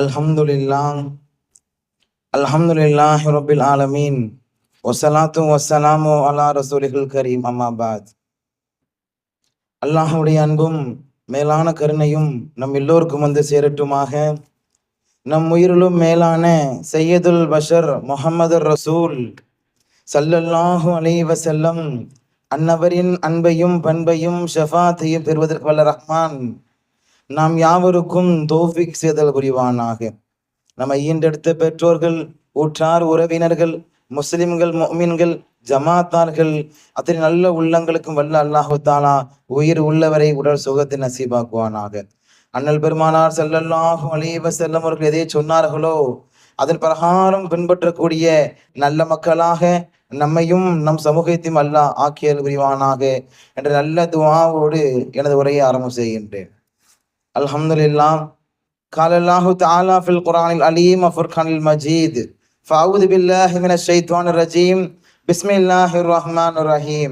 அல்ஹம்துலில்லாஹ் அல்ஹம்துலில்லாஹ் ரபில் ஆலமீன் ஒசலாத்து வசலாமோ அலா ரசூலிகள் கரீம் அம்மாபாத் அல்லாஹுடைய அன்பும் மேலான கருணையும் நம் எல்லோருக்கும் வந்து சேரட்டுமாக. நம் உயிரிலும் மேலான சையதுல் பஷர் முகமது ரசூல் சல்லல்லாஹு அலைவ செல்லம் அன்னவரின் அன்பையும் பண்பையும் ஷஃபாத்தையும் பெறுவதற்கு வல்ல ரஹ்மான். நாம் யாவருக்கும் தோஃபிக் செய்தல் புரிவானாக. நம்ம ஈண்டெடுத்த பெற்றோர்கள் ஊற்றார் உறவினர்கள் முஸ்லிம்கள் மொமின்கள் ஜமாத்தார்கள் அத்தனை நல்ல உள்ளங்களுக்கும் வல்ல அல்லாஹு தாலா உயிர் உள்ளவரை உடல் சுகத்தை நசீபாக்குவானாக. அண்ணல் பெருமானார் ஸல்லல்லாஹு அலைஹி வஸல்லம் அவர்கள் எதை சொன்னார்களோ அதன் பிரகாரம் பின்பற்றக்கூடிய நல்ல மக்களாக நம்மையும் நம் சமூகத்தையும் அல்லாஹ் ஆக்கியல் புரிவானாக என்ற நல்ல துவாவோடு எனது உரையை ஆரம்பம் செய்கின்றேன். அல்ஹம்துலில்லாஹ் قال الله تعالى في القرآن العليم وفرقان المجيد فأعوذ بالله من الشيطان الرجيم بسم الله الرحمن الرحيم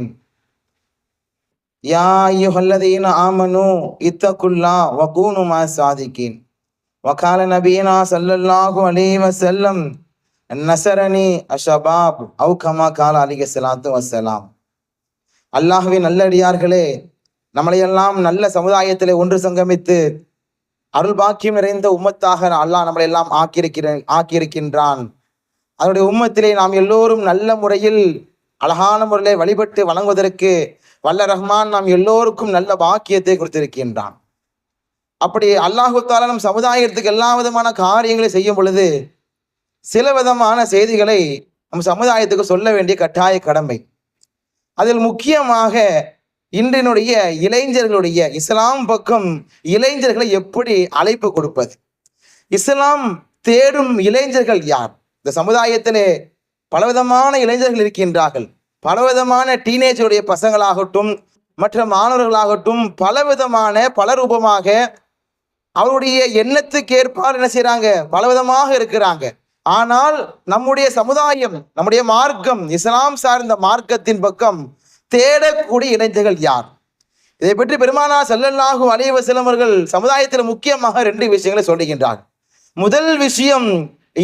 يا أيها الذين آمنوا اتقوا الله وكونوا مع الصادقين وقال نبينا صلى الله عليه وسلم நசரணி அஷபாப் அவு கமா கால அலிக சலாத்து வசலாம் அல்லாஹுவின் நல்லடியார்களே நம்மளையெல்லாம் நல்ல சமுதாயத்திலே ஒன்று சங்கமித்து அருள் பாக்கியம் நிறைந்த உம்மத்தாக அல்லாஹ் நம்மளை எல்லாம் ஆக்கியிருக்கிற ஆக்கியிருக்கின்றான். அதனுடைய உம்மத்திலே நாம் எல்லோரும் நல்ல முறையில் அழகான முறையிலே வழிபட்டு வணங்குவதற்கு வல்ல ரஹ்மான் நாம் எல்லோருக்கும் நல்ல பாக்கியத்தை கொடுத்திருக்கின்றான். அப்படி அல்லாஹுத்தால நம் சமுதாயத்துக்கு எல்லா விதமான காரியங்களை செய்யும் பொழுது சில விதமான செய்திகளை நம் சமுதாயத்துக்கு சொல்ல வேண்டிய கட்டாய கடமை. அதில் முக்கியமாக இன்றினுடைய இளைஞர்களுடைய இஸ்லாம் பக்கம் இளைஞர்களை எப்படி அழைப்பு கொடுப்பது? இஸ்லாம் தேடும் இளைஞர்கள் யார்? இந்த சமுதாயத்திலே பலவிதமான இளைஞர்கள் இருக்கின்றார்கள். பலவிதமான டீனேஜருடைய பசங்களாகட்டும் மற்ற மாணவர்களாகட்டும் பலவிதமான பலரூபமாக அவருடைய எண்ணத்துக்கு ஏற்பாடு என்ன செய்கிறாங்க பலவிதமாக இருக்கிறாங்க. ஆனால் நம்முடைய சமுதாயம் நம்முடைய மார்க்கம் இஸ்லாம் சார்ந்த மார்க்கத்தின் பக்கம் தேடக்கூடிய இளைஞர்கள் யார்? இதை பற்றி பெருமானா செல்லல்லாகும் அலைவ வஸல்லம் சமுதாயத்தில் முக்கியமாக ரெண்டு விஷயங்களை சொல்லுகின்றார் முதல் விஷயம்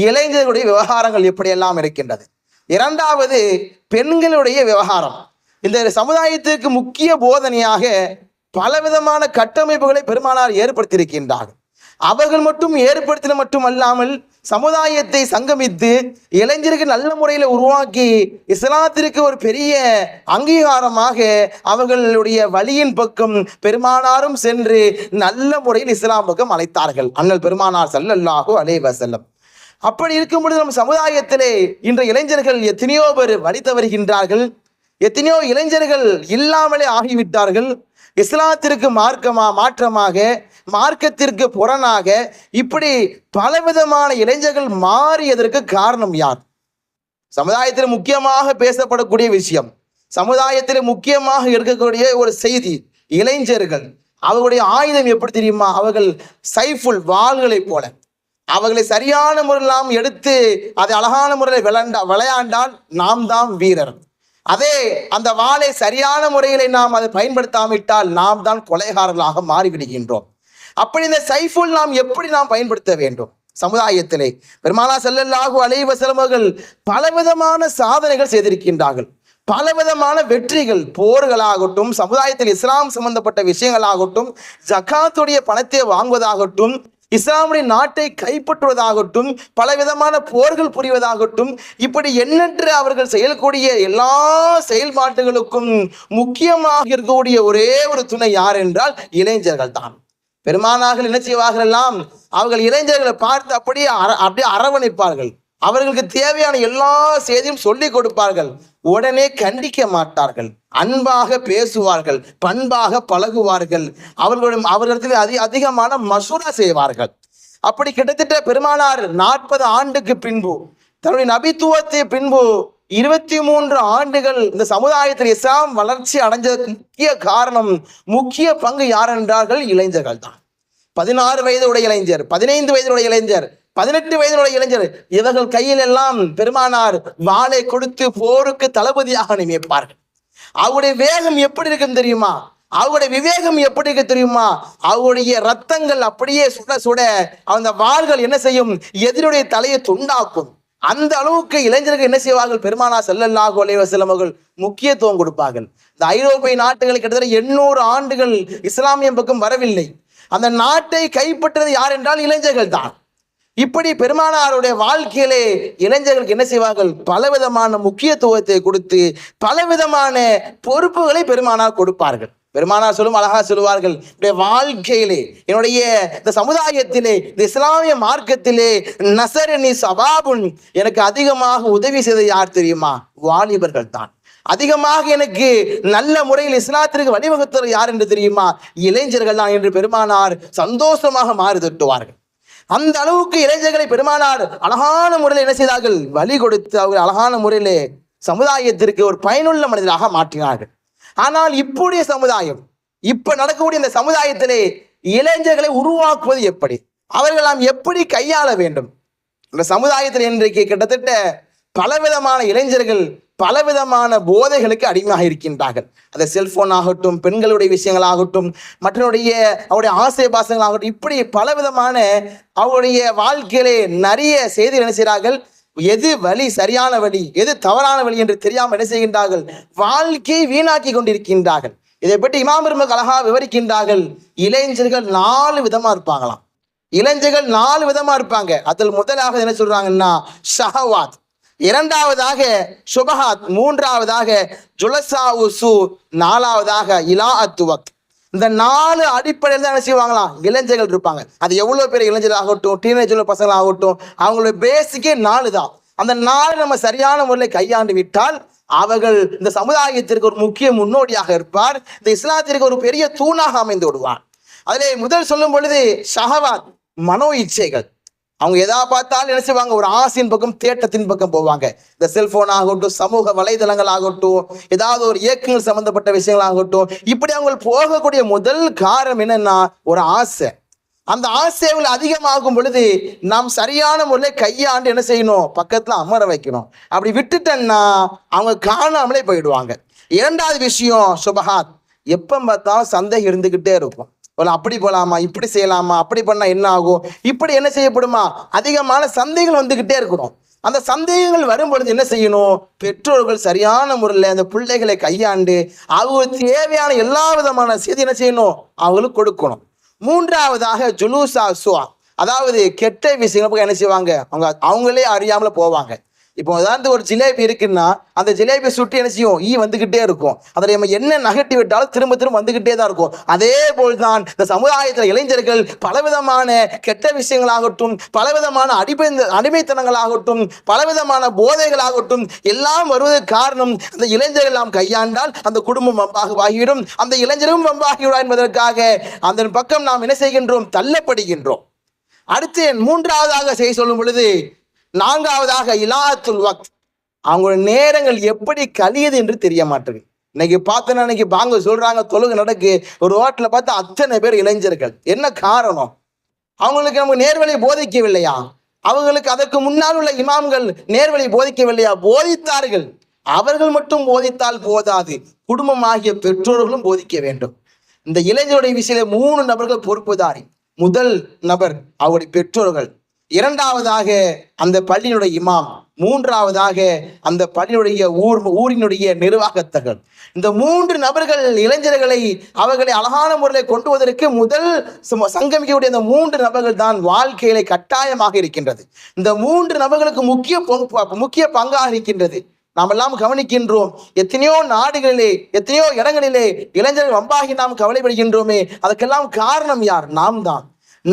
இளைஞர்களுடைய விவகாரங்கள் எப்படியெல்லாம் இருக்கின்றது? இரண்டாவது பெண்களுடைய விவகாரம். இந்த சமுதாயத்திற்கு முக்கிய போதனையாக பலவிதமான கட்டமைப்புகளை பெருமானார் ஏற்படுத்தியிருக்கின்றார் அவர்கள் மட்டும் ஏற்படுத்தின மட்டுமல்லாமல் சமுதாயத்தை சங்கமித்து இளைஞருக்கு நல்ல முறையில் உருவாக்கி இஸ்லாத்திற்கு ஒரு பெரிய அங்கீகாரமாக அவர்களுடைய வழியின் பக்கம் பெருமானாரும் சென்று நல்ல முறையில் இஸ்லாம் பக்கம் அழைத்தார்கள். அண்ணல் பெருமானார் சல்லல்லாஹு அலைஹி செல்லம் அப்படி இருக்கும் பொழுது நம் சமுதாயத்திலே இன்று இளைஞர்கள் எத்தனையோ பேர் வடித்து வருகின்றார்கள். எத்தனையோ இளைஞர்கள் இல்லாமலே ஆகிவிட்டார்கள். இஸ்லாத்திற்கு மார்க்கமா மாற்றமாக மார்க்கத்திற்கு புறனாக இப்படி பலவிதமான இளைஞர்கள் மாறியதற்கு காரணம் யார்? சமுதாயத்தில் முக்கியமாக பேசப்படக்கூடிய விஷயம் சமுதாயத்தில் முக்கியமாக இருக்கக்கூடிய ஒரு செய்தி இளைஞர்கள். அவர்களுடைய ஆயுதம் எப்படி தெரியுமா? அவர்கள் சைஃபுல் வாள்களைப் போல. அவர்களை சரியான முறையில் நாம் எடுத்து அதை அழகான முறையில் விளையாண்டா விளையாண்டால் நாம் தான் வீரர். அதே அந்த வாளை சரியான முறையில் நாம் அதை பயன்படுத்தாவிட்டால் நாம் தான் கொலைகாரர்களாக மாறிவிடுகின்றோம். அப்படி இந்த சைஃபுல் நாம் எப்படி நாம் பயன்படுத்த வேண்டும்? சமுதாயத்திலே பெருமானா செல்லல்லாஹு அலைவ செலவர்கள் பலவிதமான சாதனைகள் செய்திருக்கின்றார்கள். பலவிதமான வெற்றிகள் போர்களாகட்டும் சமுதாயத்தில் இஸ்லாம் சம்பந்தப்பட்ட விஷயங்களாகட்டும் ஜக்காத்துடைய பணத்தை வாங்குவதாகட்டும் இஸ்லாமுடைய நாட்டை கைப்பற்றுவதாகட்டும் பலவிதமான போர்கள் புரிவதாகட்டும் இப்படி எண்ணற்ற அவர்கள் செயல்கூடிய எல்லா செயல்பாட்டுகளுக்கும் முக்கியமாக இருக்கக்கூடிய ஒரே ஒரு துணை யார் என்றால் இளைஞர்கள் தான் பெருமானார்கள் என்ன செய்வார்கள் எல்லாம் அவர்கள் இளைஞர்களை பார்த்து அப்படியே அப்படியே அரவணைப்பார்கள். அவர்களுக்கு தேவையான எல்லா செய்தியும் சொல்லிக் கொடுப்பார்கள். உடனே கண்டிக்க மாட்டார்கள். அன்பாக பேசுவார்கள். பண்பாக பழகுவார்கள். அவர்களுடைய அவர்களிடத்தில் அதி அதிகமான மசூரா செய்வார்கள். அப்படி கிட்டத்தட்ட பெருமானார் நாற்பது ஆண்டுக்கு பின்பு தன்னுடைய நபித்துவத்தை பின்பு இருபத்தி மூன்று ஆண்டுகள் இந்த சமுதாயத்தில் இஸ்லாம் வளர்ச்சி அடைஞ்சதற்கு முக்கிய காரணம் முக்கிய பங்கு யார் என்றார்கள் இளைஞர்கள் தான். பதினாறு வயதுடைய இளைஞர் பதினைந்து வயதுடைய இளைஞர் பதினெட்டு வயதுடைய இளைஞர் இவர்கள் கையில் எல்லாம் பெருமானார் வாளை கொடுத்து போருக்கு தளபதியாக நியமிப்பார்கள். அவருடைய வேகம் எப்படி இருக்கும் தெரியுமா? அவருடைய விவேகம் எப்படி இருக்கு தெரியுமா? அவருடைய ரத்தங்கள் அப்படியே சுட சுட அந்த வாள்கள் என்ன செய்யும்? எதிருடைய தலையை துண்டாக்கும். அந்த அளவுக்கு இளைஞர்கள் என்ன செய்வார்கள்? பெருமானா செல்லல்லாஹு அலைஹி வஸல்லம் அவர்கள் முக்கியத்துவம் கொடுப்பார்கள். இந்த ஐரோப்பிய நாட்டுகள் கிட்டத்தட்ட எண்ணூறு ஆண்டுகள் இஸ்லாமிய பக்கம் வரவில்லை. அந்த நாட்டை கைப்பற்றது யார் என்றால் இளைஞர்கள் தான். இப்படி பெருமானாருடைய வாழ்க்கையிலே இளைஞர்களுக்கு என்ன செய்வார்கள்? பலவிதமான முக்கியத்துவத்தை கொடுத்து பலவிதமான பொறுப்புகளை பெருமானார் கொடுப்பார்கள். பெருமானார் சொல்லும் அழகா சொல்லுவார்கள் என்னுடைய வாழ்க்கையிலே என்னுடைய இந்த சமுதாயத்திலே இந்த இஸ்லாமிய மார்க்கத்திலே நசரணி சபாபுன் எனக்கு அதிகமாக உதவி செய்தது யார் தெரியுமா? வாலிபர்கள் தான். அதிகமாக எனக்கு நல்ல முறையில் இஸ்லாத்திற்கு வழிவகுத்தவர் யார் என்று தெரியுமா? இளைஞர்கள் தான். என்று பெருமானார் சந்தோஷமாக மாறி தட்டுவார்கள். அந்த அளவுக்கு இளைஞர்களை பெருமானார் அழகான முறையில் என்ன செய்தார்கள்? வழி கொடுத்து அவர்கள் அழகான முறையிலே சமுதாயத்திற்கு ஒரு பயனுள்ள மனிதராக மாற்றினார்கள். ஆனால் இப்போடைய சமுதாயம் இப்ப நடக்கக்கூடிய இந்த சமுதாயத்திலே இளைஞர்களை உருவாக்குவது எப்படி? அவர்கள் நாம் எப்படி கையாள வேண்டும்? இந்த சமுதாயத்தில் இன்றைக்கு கிட்டத்தட்ட பலவிதமான இளைஞர்கள் பலவிதமான போதைகளுக்கு அடிமையாக இருக்கின்றார்கள். அந்த செல்போன் ஆகட்டும் பெண்களுடைய விஷயங்களாகட்டும் மற்றவருடைய அவருடைய ஆசை பாசங்களாகட்டும் இப்படி பலவிதமான அவருடைய வாழ்க்கையிலே நிறைய செய்திகள் என்ன செய்கிறார்கள்? எது வழி சரியான வழி? எது தவறான வழி என்று தெரியாமல் என்ன செய்கின்றார்கள்? வாழ்க்கையை வீணாக்கி கொண்டிருக்கின்றார்கள். இதை பற்றி இமாம் பெருமக்கு அழகா விவரிக்கின்றார்கள். இளைஞர்கள் நாலு விதமா இருப்பாங்களாம். இளைஞர்கள் நாலு விதமா இருப்பாங்க. அதில் முதலாக என்ன சொல்றாங்கன்னா ஷஹவாத். இரண்டாவதாக சுபஹாத் மூன்றாவதாக ஜுலசாவுசு. உசு நாலாவதாக இலா அத்துவக் இந்த நாலு அடிப்படையில் தான் என்ன செய்வாங்களாம் இளைஞர்கள் இருப்பாங்க. அது எவ்வளோ பேர் இளைஞர் ஆகட்டும் டீனேஜர் பசங்களாக ஆகட்டும் அவங்களோட பேசிக்கே நாலு தான். அந்த நாலு நம்ம சரியான முறையில் கையாண்டு விட்டால் அவர்கள் இந்த சமுதாயத்திற்கு ஒரு முக்கிய முன்னோடியாக இருப்பார். இந்த இஸ்லாத்திற்கு ஒரு பெரிய தூணாக அமைந்து விடுவார். அதிலே முதல் சொல்லும் பொழுது ஷஹவாத் மனோ இச்சைகள். அவங்க எதா பார்த்தாலும் என்ன செய்வாங்க? ஒரு ஆசையின் பக்கம் தேட்டத்தின் பக்கம் போவாங்க. இந்த செல்போன் ஆகட்டும் சமூக வலைதளங்கள் ஆகட்டும் ஏதாவது ஒரு இயக்கங்கள் சம்பந்தப்பட்ட விஷயங்கள் ஆகட்டும் இப்படி அவங்க போகக்கூடிய முதல் காரணம் என்னன்னா ஒரு ஆசை. அந்த ஆசைகள் அதிகமாகும் பொழுது நாம் சரியான முறையில் கையாண்டு என்ன செய்யணும்? பக்கத்துல அமர வைக்கணும். அப்படி விட்டுட்டேன்னா அவங்க காணாமலே போயிடுவாங்க. இரண்டாவது விஷயம் சுபஹாத். எப்போ பார்த்தாலும் சந்தேகம் இருந்துகிட்டே இருக்கும். ஒரு அப்படி போகலாமா இப்படி செய்யலாமா அப்படி பண்ணால் என்ன ஆகும்? இப்படி என்ன செய்யப்படுமா? அதிகமான சந்தேகங்கள் வந்துக்கிட்டே இருக்கணும் அந்த சந்தேகங்கள் வரும்பொழுது என்ன செய்யணும்? பெற்றோர்கள் சரியான முறையில் அந்த பிள்ளைகளை கையாண்டு அவங்களுக்கு தேவையான எல்லா விதமான செய்தி என்ன செய்யணும்? அவங்களுக்கு கொடுக்கணும். மூன்றாவதாக ஜுலூசா சுவா. அதாவது கெட்ட விஷயங்கள் என்ன செய்வாங்க? அவங்க அவங்களே அறியாமல போவாங்க. இப்போ ஏதாவது ஒரு ஜிலேபி இருக்குன்னா அந்த ஜிலேபியை சுட்டி என்ன செய்யும்? ஈ வந்துக்கிட்டே இருக்கும். அதில் நம்ம என்ன நகட்டி விட்டாலும் திரும்ப திரும்ப வந்துக்கிட்டே தான் இருக்கும். அதே போல் தான் இந்த சமுதாயத்தில் இளைஞர்கள் பலவிதமான கெட்ட விஷயங்களாகட்டும் பலவிதமான அடிமை அடிமைத்தனங்களாகட்டும் பலவிதமான போதைகளாகட்டும் எல்லாம் வருவதற்கு காரணம் அந்த இளைஞர்கள் நாம் கையாண்டால் அந்த குடும்பம் வம்பாகிவிடும் அந்த இளைஞரும் வம்பாகிவிடும் என்பதற்காக அந்த பக்கம் நாம் என்ன செய்கின்றோம்? தள்ளப்படுகின்றோம். அடுத்து மூன்றாவதாக செய்ய சொல்லும் பொழுது நான்காவதாக இலாத்துல் வக்த் அவங்களோட நேரங்கள் எப்படி கழியுது என்று தெரிய மாட்டேங்குது. இன்னைக்கு பார்த்தோன்னா இன்னைக்கு பாங்க சொல்றாங்க தொழுகு நடக்கு. ஒரு ஹோட்டலில் பார்த்தா அத்தனை பேர் இளைஞர்கள். என்ன காரணம்? அவங்களுக்கு நமக்கு நேர்வழி போதிக்கவில்லையா? அவங்களுக்கு அதற்கு முன்னால் உள்ள இமாம்கள் நேர்வழி போதிக்கவில்லையா? போதித்தார்கள். அவர்கள் மட்டும் போதித்தால் போதாது. குடும்பமாகிய பெற்றோர்களும் போதிக்க வேண்டும். இந்த இளைஞருடைய விஷயத்தில் மூணு நபர்கள் பொறுப்புதாரி. முதல் நபர் அவருடைய பெற்றோர்கள். இரண்டாவதாக அந்த பள்ளியினுடைய இமாம் மூன்றாவதாக அந்த பள்ளியுடைய ஊர் ஊரினுடைய நிர்வாகத்தர்கள் இந்த மூன்று நபர்கள் இளைஞர்களை அவர்களை அழகான முறையில் கொண்டுவதற்கு முதல் சங்கமிக்கக்கூடிய இந்த மூன்று நபர்கள் தான் வாழ்க்கையில கட்டாயமாக இருக்கின்றது. இந்த மூன்று நபர்களுக்கு முக்கிய முக்கிய பங்காக இருக்கின்றது. நாம் எல்லாம் கவனிக்கின்றோம் எத்தனையோ நாடுகளிலே எத்தனையோ இடங்களிலே இளைஞர்கள் வம்பாகி நாம் கவலைப்படுகின்றோமே அதுக்கெல்லாம் காரணம் யார்? நாம் தான்.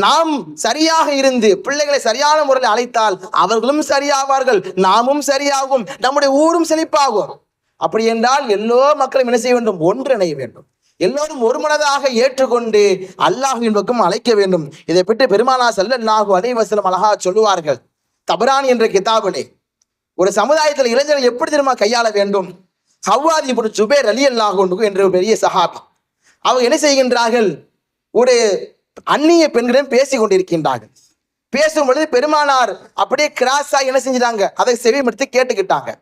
நாம் சரியாக இருந்து பிள்ளைகளை சரியான முறையில் அழைத்தால் அவர்களும் சரியாவார்கள் நாமும் சரியாகும் நம்முடைய ஊரும் செழிப்பாகும். அப்படி என்றால் எல்லோ மக்களும் என்ன செய்ய வேண்டும்? ஒன்றிணைய வேண்டும். எல்லோரும் ஒருமனதாக ஏற்றுக்கொண்டு அல்லாஹின் பக்கம் அழைக்க வேண்டும். இதை பற்றி பெருமானா ஸல்லல்லாஹு அலைஹி வஸல்லம் அழகா சொல்லுவார்கள். தபரான் என்ற கிதாபிலே ஒரு சமுதாயத்தில் இளைஞர்கள் எப்படி தெரியுமா கையாள வேண்டும்? ஹவ்வாதி இப்படி சுபேர் அலி அல்லாஹ் என்ற ஒரு பெரிய சஹாபி. அவங்க என்ன செய்கின்றார்கள்? ஒரு அந்நிய பெண்களிடம் பேசி கொண்டிருக்கின்றார்கள். பேசும் பொழுது பெருமானார் அப்படியே கிராஸா என்ன செஞ்சிட்டாங்க? அதை செவிமடுத்து கேட்டுக்கிட்டாங்க.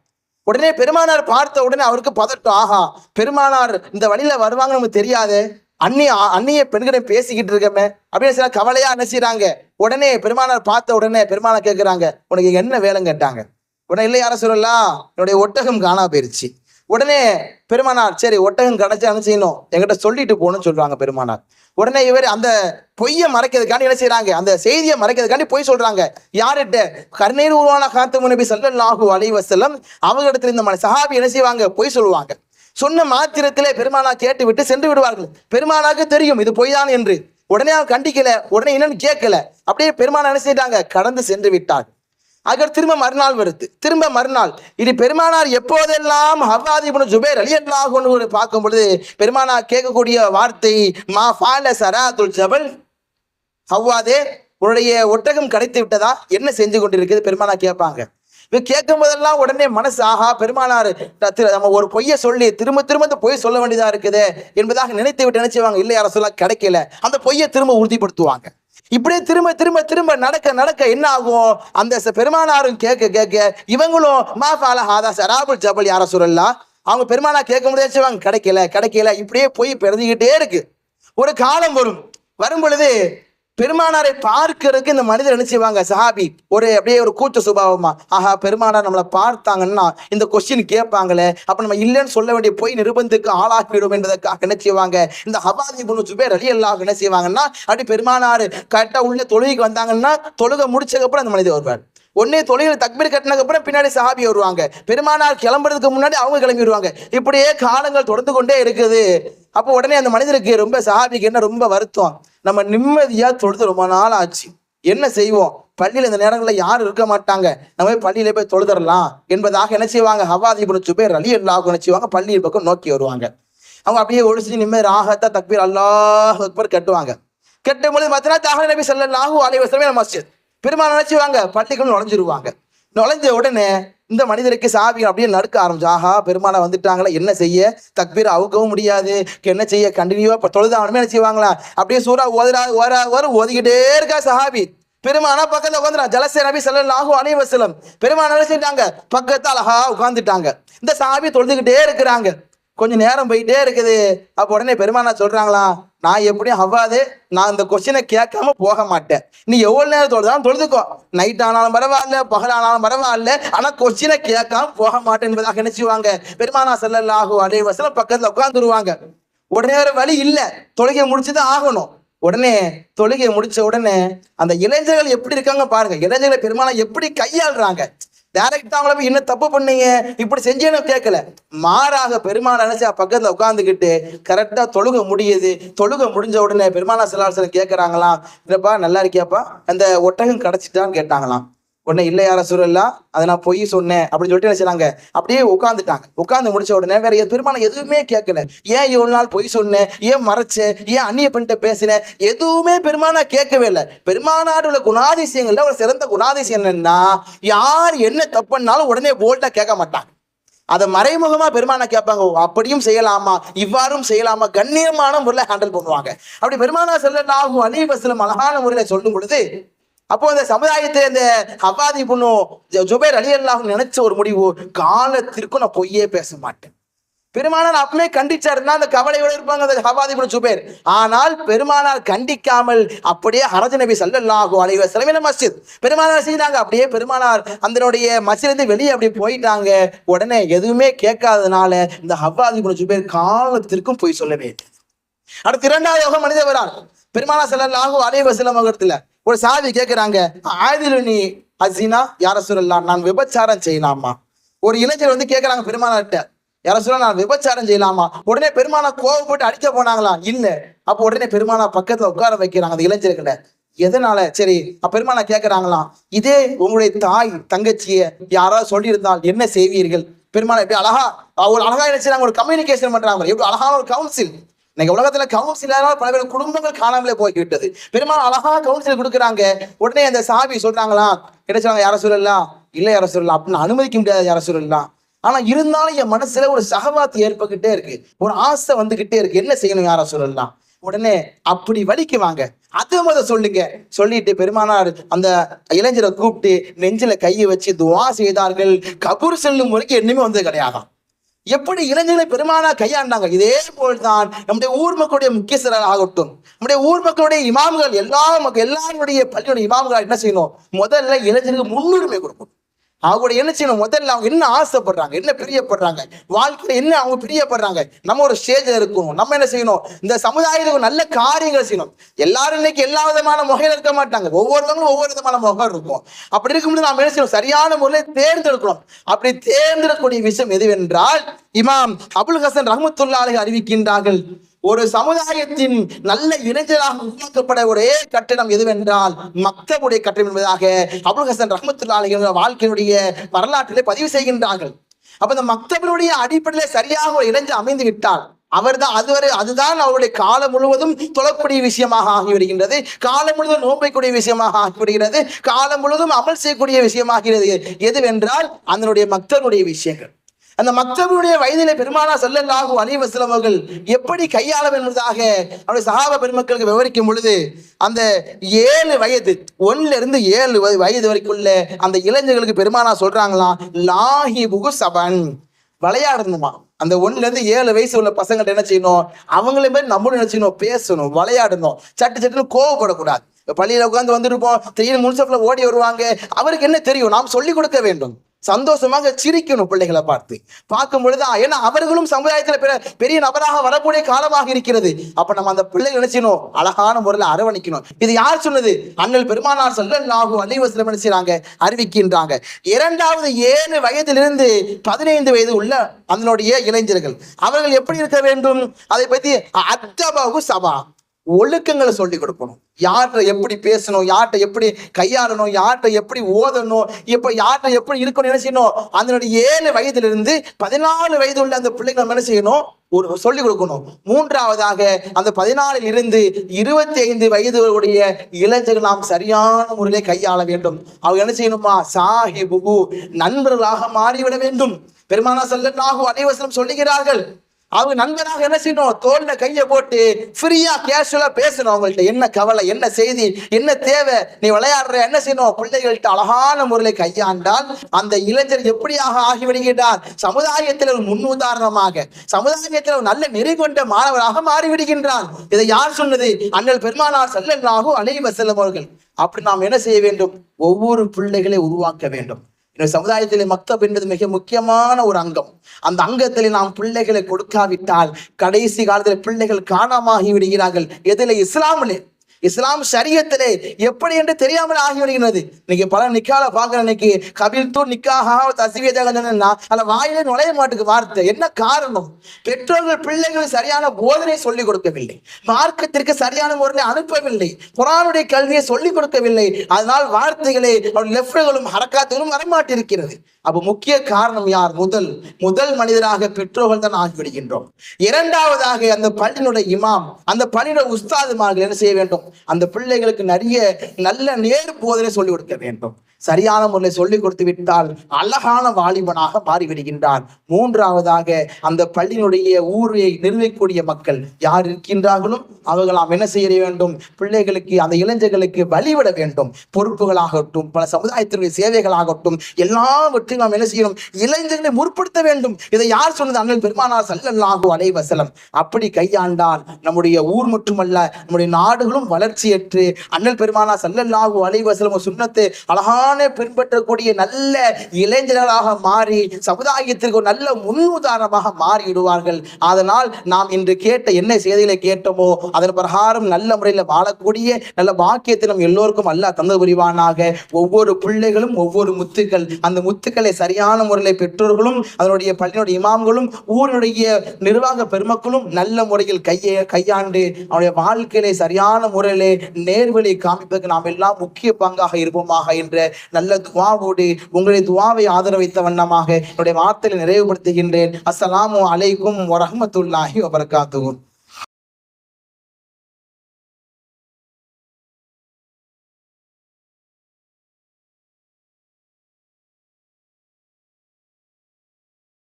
உடனே பெருமானார் பார்த்த உடனே அவருக்கு பதட்டம். ஆஹா பெருமானார் இந்த வழியில வருவாங்க நமக்கு தெரியாது. அந்நிய அந்நிய பெண்களிடம் பேசிக்கிட்டு இருக்கமே. அப்படின்னு சில கவலையா என்ன செய்றாங்க? உடனே பெருமானார் பார்த்த உடனே பெருமானார் கேட்குறாங்க உனக்கு என்ன வேலைன்னு கேட்டாங்க? உடனே இல்லை யார சொல்லலாம் என்னுடைய ஒட்டகம் காணா போயிருச்சு. உடனே பெருமானார் சரி ஒட்டகம் கிடைச்சா என்ன செய்யணும்? எங்கிட்ட சொல்லிட்டு போகணும்னு சொல்றாங்க பெருமானார். உடனே இவர் அந்த பொய்யை மறைக்கிறதுக்காண்டி என்ன செய்யறாங்க அந்த செய்தியை மறைக்கிறதுக்காண்டி பொய் சொல்றாங்க. யார்கிட்ட? கருணீர் உருவான காத்து நபி ஸல்லல்லாஹு அலைவசல்லம் அவங்க அவங்களிடத்துல இந்த மன சஹாபி என்ன செய்வாங்க? பொய் சொல்லுவாங்க. சொன்ன மாத்திரத்திலே பெருமானா கேட்டு விட்டு சென்று விடுவார்கள். பெருமானாக்கு தெரியும் இது பொய் தான் என்று. உடனே அவன் கண்டிக்கல. உடனே என்னன்னு கேட்கல. அப்படியே பெருமானா என்ன செய்தாங்க? கடந்து சென்று விட்டார். அதுக்கு திரும்ப மறுநாள் வருது. திரும்ப மறுநாள். இது பெருமானார் எப்போதெல்லாம் ஹவாதி ஜுபேர் அலி அல்லாஹ் பார்க்கும் பொழுது பெருமானார் கேட்கக்கூடிய வார்த்தை மா ஃபால சராத்துல் ஜபல்? ஹவ்வாதே உன்னுடைய ஒட்டகம் கிடைத்து விட்டதா? என்ன செஞ்சு கொண்டிருக்குது பெருமானா கேட்பாங்க. இவங்க கேட்கும் போதெல்லாம் உடனே மனசு ஆஹா பெருமானார் நம்ம ஒரு பொய்யை சொல்லி திரும்ப திரும்ப இந்த பொய் சொல்ல வேண்டியதா இருக்குது? என்பதாக நினைத்து விட்டு நினைச்சுவாங்க. இல்லை யாரும் சொல்ல கிடைக்கல. அந்த பொய்யை திரும்ப உறுதிப்படுத்துவாங்க. இப்படியே திரும்ப திரும்ப திரும்ப நடக்க நடக்க என்ன ஆகும் அந்த பெருமானாரும் கேட்க கேட்க இவங்களும் மாஃபால ஹாதா சராபுல் ஜபல் யார சொல்லலாம் அவங்க பெருமானா கேட்க முடியாச்சுவாங்க கிடைக்கல கிடைக்கல. இப்படியே போய் பிறந்துகிட்டே இருக்கு. ஒரு காலம் வரும். வரும் பொழுது பெருமானாரை பார்க்கறதுக்கு இந்த மனிதர் என்ன செய்வாங்க? சஹாபி ஒரு அப்படியே ஒரு கூச்ச சுபாவமா ஆஹா பெருமானார் நம்மளை பார்த்தாங்கன்னா இந்த கொஸ்டின் கேட்பாங்களே அப்ப நம்ம இல்லைன்னு சொல்ல வேண்டிய போய் நிருபந்துக்கு ஆளாக்கிவிடும் என்பதற்காக என்ன செய்வாங்க? இந்த ஹபாதி புனு சுபேர் அலி அல்லாஹ் என்ன செய்வாங்கன்னா அப்படி பெருமானார் கரெக்டா உள்ள தொழுகைக்கு வந்தாங்கன்னா தொழுகை முடிச்சதுக்கு அப்புறம் அந்த மனிதர் வருவார். ஒன்னே தொழில தக்பீர் கட்டினதுக்கு அப்புறம் பின்னாடி சஹாபி வருவாங்க. பெருமானார் கிளம்புறதுக்கு முன்னாடி அவங்க கிளம்பி வருவாங்க இப்படியே காலங்கள் தொடர்ந்து கொண்டே இருக்குது. அப்போ உடனே அந்த மனிதருக்கு ரொம்ப சஹாபிக்கு என்ன ரொம்ப வருத்தம். நம்ம நிம்மதியாக தொழுது ரொம்ப நாள் ஆச்சு. என்ன செய்வோம்? பள்ளியில் இந்த நேரங்களில் யாரும் இருக்க மாட்டாங்க. நம்ம பள்ளியில போய் தொழுதரலாம் என்பதாக என்ன செய்வாங்க? ஹவாதி இப்னு சுபைர் அலி அல்லாஹ் என்ன செய்வாங்க? பள்ளியின் பக்கம் நோக்கி வருவாங்க. அவங்க அப்படியே ஒழிச்சு நிம்மதி ராகத்தா தக்பீர் அல்லாஹ் அக்பர் கட்டுவாங்க. கட்டும் பொழுது பார்த்தீங்கன்னா தாஹர் நபி ஸல்லல்லாஹு அலைஹி மஸ்ஜித். பெருமாள் நினைச்சுவாங்க பள்ளிக்குள்ள நுழைஞ்சிருவாங்க. நுழைஞ்ச உடனே இந்த மனிதருக்கு சாவி அப்படியே நடுக்க ஆரம்பிச்சு ஆஹா பெருமாளை வந்துட்டாங்களா என்ன செய்ய? தக்பீர் அவுக்கவும் முடியாது. என்ன செய்ய? கண்டினியூவா இப்போ தொழுதாவணுமே என்ன செய்வாங்களா? அப்படியே சூறா ஓதுறா ஓரா ஓர ஓதிக்கிட்டே இருக்கா சஹாபி. பெருமானா பக்கத்துல உட்காந்துறான் ஜலசே நபி ஸல்லல்லாஹு அலைஹி வஸல்லம். பெருமாள் என்ன செஞ்சாங்க? பக்கத்தால் அழகா உட்காந்துட்டாங்க இந்த சாபி தொழுதுகிட்டே இருக்கிறாங்க. கொஞ்சம் நேரம் போயிட்டே இருக்குது. அப்போ உடனே பெருமானா சொல்றாங்களா நான் எப்படியும் அவ்வாது நான் இந்த கொஸ்டினை கேட்காம போக மாட்டேன். நீ எவ்வளோ நேரம் தொழுதாலும் தொழுதுக்கோ. நைட் ஆனாலும் பரவாயில்ல பகல் ஆனாலும் பரவாயில்ல ஆனால் கொஸ்டினை கேட்காம போக மாட்டேன் என்பதாக நினைச்சுவாங்க பெருமானா ஸல்லல்லாஹு அடைய வஸல்லம் பக்கத்தில் உட்காந்துருவாங்க உடனே ஒரு வழி இல்லை. தொழுகை முடிச்சுதான் ஆகணும். உடனே தொழுகை முடிச்ச உடனே அந்த இளைஞர்கள் எப்படி இருக்காங்க பாருங்க. இளைஞர்களை பெருமானா எப்படி கையாளுறாங்க. டைரக்டா அவங்கள போய் என்ன தப்பு பண்ணீங்க? இப்படி செஞ்சேன்னு கேட்கல. மாறாக பெருமாள் நினைச்சா பக்கத்துல உட்காந்துக்கிட்டு கரெக்டா தொழுக முடியுது. தொழுக முடிஞ்ச உடனே பெருமானா சிலாசனம் கேட்கறாங்களாம் இல்லப்பா நல்லா இருக்கியாப்பா? அந்த ஒட்டகம் கிடைச்சிட்டான்னு கேட்டாங்களாம். உடனே இல்லை யார சொல்லலா? அதை நான் பொய் சொன்னேன் அப்படின்னு சொல்லிட்டு என்ன அப்படியே உட்காந்துட்டாங்க உட்காந்து முடிச்ச உடனே வேற பெருமான எதுவுமே கேட்கல. ஏன் இவ்வளவு நாள் பொய் சொன்னேன்? ஏன் மறைச்சேன்? ஏன் அந்நிய பண்ணிட்டு பேசினேன்? எதுவுமே பெருமானா கேட்கவே இல்லை. பெருமானாடு உள்ள குணாதிசயங்கள்ல ஒரு சிறந்த குணாதிசயம் என்னன்னா யார் என்ன தப்புனாலும் உடனே போல்ட்டா கேட்க மாட்டாங்க. அதை மறைமுகமா பெருமானா கேட்பாங்க "ஓ, அப்படியும் செய்யலாமா? இவ்வாறும் செய்யலாமா? கண்ணியமான முறையில் ஹேண்டில் பண்ணுவாங்க. அப்படி பெருமானா செல்லலாகும் அலி வசலம் அழகான முறையில சொல்லும் பொழுது அப்போ அந்த சமுதாயத்தை இந்த ஹவாதி பொண்ணு ஜுபேர் அலி அல்லாஹும் நினைச்ச ஒரு முடிவு காலத்திற்கும் நான் பொய்யே பேச மாட்டேன். பெருமானார் அப்பவே கண்டிச்சாருன்னா அந்த கவலையோட இருப்பாங்க அந்த ஹவாதி பொண்ணு ஜுபேர். ஆனால் பெருமானார் கண்டிக்காமல் அப்படியே ஹரஜ நபி சல்லல்லாஹு அலைஹி வஸல்லம் மஸ்ஜித். பெருமானார் செய்தாங்க. அப்படியே பெருமானார் அதனுடைய மஸ்ஜிதிலிருந்து வெளியே அப்படியே போயிட்டாங்க. உடனே எதுவுமே கேட்காதனால இந்த ஹவாதி பொண்ணு ஜுபேர் காலத்திற்கும் போய் சொல்லவே அடுத்து இரண்டாவது யோகம் மனிதர் வரார் பெருமானா செல்லாகும் அலைஹி வஸல்லம் அவர்களிடத்துல ஒரு சாவி கேட்கிறாங்க ஆயுதில் நீ அசினா யார சொல்லலாம் நான் விபச்சாரம் செய்யலாமா? ஒரு இளைஞர் வந்து கேட்குறாங்க பெருமானார்கிட்ட யார சொல்ல நான் விபச்சாரம் செய்யலாமா? உடனே பெருமானா கோவப்பட்டு அடிக்க போனாங்களா? இல்ல. அப்ப உடனே பெருமானா பக்கத்துல உட்கார வைக்கிறாங்க அந்த இளைஞர்கிட்ட எதனால? சரி பெருமானா கேட்கறாங்களாம் இதே உங்களுடைய தாய் தங்கச்சிய யாராவது சொல்லியிருந்தால் என்ன செய்வீர்கள்? பெருமானா எப்படி அழகா ஒரு அழகா நினைச்சு செய்றாங்க? ஒரு கம்யூனிகேஷன் பண்றாங்க. எப்படி அழகான ஒரு கவுன்சில் இன்னைக்கு உலகத்துல கவுன்சிலரால் பல பேர் குடும்பங்கள் காணாமலே போய்விட்டது. பெருமாள் அழகா கவுன்சில் கொடுக்குறாங்க. உடனே அந்த சாவி சொல்றாங்களா? கிடைச்சாங்க யார சொல்லலாம் இல்ல யார சொல்லலாம் அப்படின்னு அனுமதிக்க முடியாது யார சொல்லலாம் ஆனா இருந்தாலும் என் மனசுல ஒரு சகவாத்து ஏற்பட்டுக்கிட்டே இருக்கு. ஒரு ஆசை வந்துகிட்டே இருக்கு. என்ன செய்யணும்? யார சொல்லலாம் உடனே அப்படி வலிக்குவாங்க அது முத சொல்லுங்க. சொல்லிட்டு பெருமானார் அந்த இளைஞரை கூப்பிட்டு நெஞ்சில கையை வச்சு துவா செய்தார்கள். கபூர் செல்லும் வரைக்கும் என்னமே வந்தது கிடையாதான். எப்படி இளைஞர்களை பெருமானா கையாண்டாங்க? இதே போல்தான் நம்முடைய ஊர் மக்களுடைய முக்கியஸ்தராக ஆகட்டும். நம்முடைய ஊர் மக்களுடைய இமாம்கள் எல்லா மக்கள் எல்லாருடைய பள்ளியுடைய இமாம்கள் என்ன செய்யணும்? முதல்ல இளைஞர்களுக்கு முன்னுரிமை கொடுக்கணும். அவங்களோட என்ன செய்யணும் முதல்ல அவங்க என்ன ஆசைப்படுறாங்க என்ன பிரியப்படுறாங்க வாழ்க்கையில என்ன அவங்க பிரியப்படுறாங்க நம்ம ஒரு ஸ்டேஜில் இருக்கணும். நம்ம என்ன செய்யணும்? இந்த சமுதாயத்துக்கு நல்ல காரியங்கள் செய்யணும். எல்லாரும் இன்னைக்கு எல்லா விதமான முகையில இருக்க மாட்டாங்க. ஒவ்வொருத்தவங்களும் ஒவ்வொரு விதமான முகம் இருக்கும். அப்படி இருக்கும்போது நாம் என்ன செய்யணும்? சரியான முறையில் தேர்ந்தெடுக்கணும். அப்படி தேர்ந்தெடுக்கக்கூடிய விஷயம் எதுவென்றால் இமாம் அபுல் ஹசன் ரஹமத்துல்லாலை அறிவிக்கின்றார்கள். ஒரு சமுதாயத்தின் நல்ல இளைஞராக உருவாக்கப்பட ஒரே கட்டணம் எதுவென்றால் மக்களுடைய கட்டணம் என்பதாக அபுல் ஹசன் ரஹமத்துல்லாலை வாழ்க்கையினுடைய வரலாற்றிலே பதிவு செய்கின்றார்கள். அப்ப இந்த மக்தபனுடைய அடிப்படையில சரியாக ஒரு இணைஞ்சு அமைந்து விட்டால் அவர்தான் அதுவரை அதுதான் அவருடைய காலம் முழுவதும் தொழக்கூடிய விஷயமாக ஆகிவிடுகின்றது. காலம் முழுவதும் நோம்பைக்கூடிய விஷயமாக ஆகிவிடுகிறது. காலம் முழுவதும் அமல் செய்யக்கூடிய விஷயமாகிறது. எதுவென்றால் அதனுடைய மக்தனுடைய விஷயங்கள். அந்த மக்தபுடைய வயதிலே பெருமானா செல்லல்லாகும் அலைவசலம் அவர்கள் எப்படி கையாள என்பதாக அவருடைய சகாப பெருமக்களுக்கு விவரிக்கும் பொழுது அந்த ஏழு வயது ஒன்னுல இருந்து ஏழு வயது வயது வரைக்குள்ள அந்த இளைஞர்களுக்கு பெருமானா சொல்றாங்களாம் லாஹி புகு சபன் விளையாடணுமா? அந்த ஒண்ணுல இருந்து ஏழு வயசு உள்ள பசங்கள்ட்ட என்ன செய்யணும்? அவங்கள மாதிரி நம்மளும் என்ன செய்யணும்? பேசணும் விளையாடணும். சட்டு சட்டுன்னு கோவப்படக்கூடாது. பள்ளியில உட்காந்து வந்திருப்போம் திடீர்னு முன்சப்ல ஓடி வருவாங்க அவருக்கு என்ன தெரியும்? நாம் சொல்லிக் கொடுக்க வேண்டும். சந்தோஷமாக சிரிக்கணும் பிள்ளைகளை பார்த்து. பார்க்கும் பொழுது ஏன்னா அவர்களும் சமுதாயத்துல பெரிய பெரிய நபராக வரக்கூடிய காலமாக இருக்கிறது. அப்ப நம்ம அந்த பிள்ளை நினைச்சணும் அழகான முறையில் அரவணைக்கணும். இது யார் சொன்னது? அண்ணல் பெருமானார் சொல்லல்லாஹு அலைவசலம் என்ன அறிவிக்கின்றாங்க. இரண்டாவது ஏழு வயதிலிருந்து பதினைந்து வயது உள்ள அதனுடைய இளைஞர்கள். அவர்கள் எப்படி இருக்க வேண்டும்? அதை பத்தி அத்தபாகு சபா. ஒழுக்கங்களை சொல்லி கொடுக்கணும். யார்கிட்ட எப்படி பேசணும் யார்கிட்ட எப்படி கையாளணும் யார்கிட்ட எப்படி ஓதணும் இப்ப யார்கிட்ட எப்படி இருக்கணும் என்ன செய்யணும்? அதனுடைய ஏழு வயதிலிருந்து பதினாலு வயது உள்ள அந்த பிள்ளைங்க நம்ம என்ன செய்யணும்? ஒரு சொல்லிக் கொடுக்கணும். மூன்றாவதாக அந்த பதினாலில் இருந்து இருபத்தி ஐந்து வயது உடைய இளைஞர்கள் நாம் சரியான முறையிலே கையாள வேண்டும். அவங்க என்ன செய்யணுமா? சாஹிபு நண்பர்களாக மாறிவிட வேண்டும். பெருமானா செல்லனாகும் அனைவசனம் சொல்லுகிறார்கள் அவங்க நண்பனாக என்ன செய்யணும்? தோல்ல கையை போட்டு ஃப்ரீயா கேஷுவலா பேசணும். அவங்கள்ட்ட என்ன கவலை என்ன செய்தி என்ன தேவை நீ விளையாடுற என்ன செய்யணும்? பிள்ளைகள்கிட்ட அழகான முறையில் கையாண்டால் அந்த இளைஞர் எப்படியாக ஆகிவிடுகின்றார்? சமுதாயத்தில் ஒரு முன்னுதாரணமாக சமுதாயத்தில் ஒரு நல்ல நெறி கொண்ட மாணவராக மாறிவிடுகின்றான் இதை யார் சொன்னது? அண்ணல் பெருமானார் செல்லல்லாஹு அலைவ செல்லும் அவர்கள். அப்படி நாம் என்ன செய்ய வேண்டும்? ஒவ்வொரு பிள்ளைகளை உருவாக்க வேண்டும். இந்த சமுதாயத்திலே மக்தப் என்பது மிக முக்கியமான ஒரு அங்கம். அந்த அங்கத்தில் நாம் பிள்ளைகளை கொடுக்காவிட்டால் கடைசி காலத்தில் பிள்ளைகள் காணமாகி விடுகிறார்கள். எதில் இஸ்லாமிலே இஸ்லாம் சரியத்திலே எப்படி என்று தெரியாமல் ஆகிவிடுகிறது இன்னைக்கு பல நிக்கால பார்க்கிற இன்னைக்கு கபில் தூ நிக்காக தசிவியதாக அந்த வாயிலே நுழைய மாட்டுக்கு வார்த்தை. என்ன காரணம்? பெற்றோர்கள் பிள்ளைகள் சரியான போதனை சொல்லிக் கொடுக்கவில்லை. மார்க்கத்திற்கு சரியான முறையில் அனுப்பவில்லை. குரானுடைய கல்வியை சொல்லிக் கொடுக்கவில்லை. அதனால் வார்த்தைகளை அவருடைய லெஃப்டுகளும் ஹரக்காத்துகளும் வரமாட்டிருக்கிறது அப்போ முக்கிய காரணம் யார்? முதல் முதல் மனிதராக பெற்றோர்கள் தான் ஆகிவிடுகின்றோம். இரண்டாவதாக அந்த பள்ளியினுடைய இமாம் அந்த பள்ளியினுடைய உஸ்தாதுமார்கள் என்ன செய்ய வேண்டும்? அந்த பிள்ளைகளுக்கு நிறைய நல்ல நேர் போதனை சொல்லிக் கொடுக்க வேண்டும் சரியான முறையில் சொல்லிக் கொடுத்து விட்டால் அழகான வாலிபனாக மாறிவிடுகின்றான். மூன்றாவதாக அந்த பள்ளியினுடைய ஊரை நிர்வகிக்கூடிய மக்கள் யார் இருக்கின்றார்களோ அவர்கள் நாம் என்ன செய்ய வேண்டும்? பிள்ளைகளுக்கு அந்த இளைஞர்களுக்கு வழிவிட வேண்டும். பொறுப்புகளாகட்டும் பல சமுதாயத்தினுடைய சேவைகளாகட்டும் எல்லாவற்றையும் நாம் என்ன செய்யணும்? இளைஞர்களை முற்படுத்த வேண்டும். இதை யார் சொன்னது? அண்ணன் பெருமானார் சல்லல்லாஹு அலைவசலம் அப்படி கையாண்டால் நம்முடைய ஊர் மட்டுமல்ல நம்முடைய நாடுகளும் வளர்ச்சியற்று. அண்ணல் பெருமானார் சல்லல்லாஹு அலைவசலம் சுண்ணத்தை அழகான சுன்னத்தை பின்பற்றக்கூடிய நல்ல இளைஞர்களாக மாறி சமுதாயத்திற்கு ஒரு நல்ல முன்னுதாரணமாக மாறிவிடுவார்கள். அதனால் நாம் இன்று கேட்ட என்ன செய்திகளை கேட்டோமோ அதன் பிரகாரம் நல்ல முறையில் வாழக்கூடிய நல்ல பாக்கியத்தை நம் எல்லோருக்கும் அல்லா தந்து புரிவானாக. ஒவ்வொரு பிள்ளைகளும் ஒவ்வொரு முத்துக்கள். அந்த முத்துக்களை சரியான முறையில் பெற்றோர்களும் அதனுடைய பள்ளியினுடைய இமாம்களும் ஊரினுடைய நிர்வாக பெருமக்களும் நல்ல முறையில் கையை கையாண்டு அவருடைய வாழ்க்கையிலே சரியான முறையிலே நேர்வழி காமிப்பதற்கு நாம் எல்லாம் முக்கிய பங்காக இருப்போமாக என்ற நல்ல துவாவோடு உங்களுடைய துவாவை ஆதரவைத்த வண்ணமாக என்னுடைய வார்த்தையை நிறைவுபடுத்துகின்றேன். அஸ்ஸலாமு அலைக்கும் வரஹ்மத்துல்லாஹி வபரகாத்துஹு.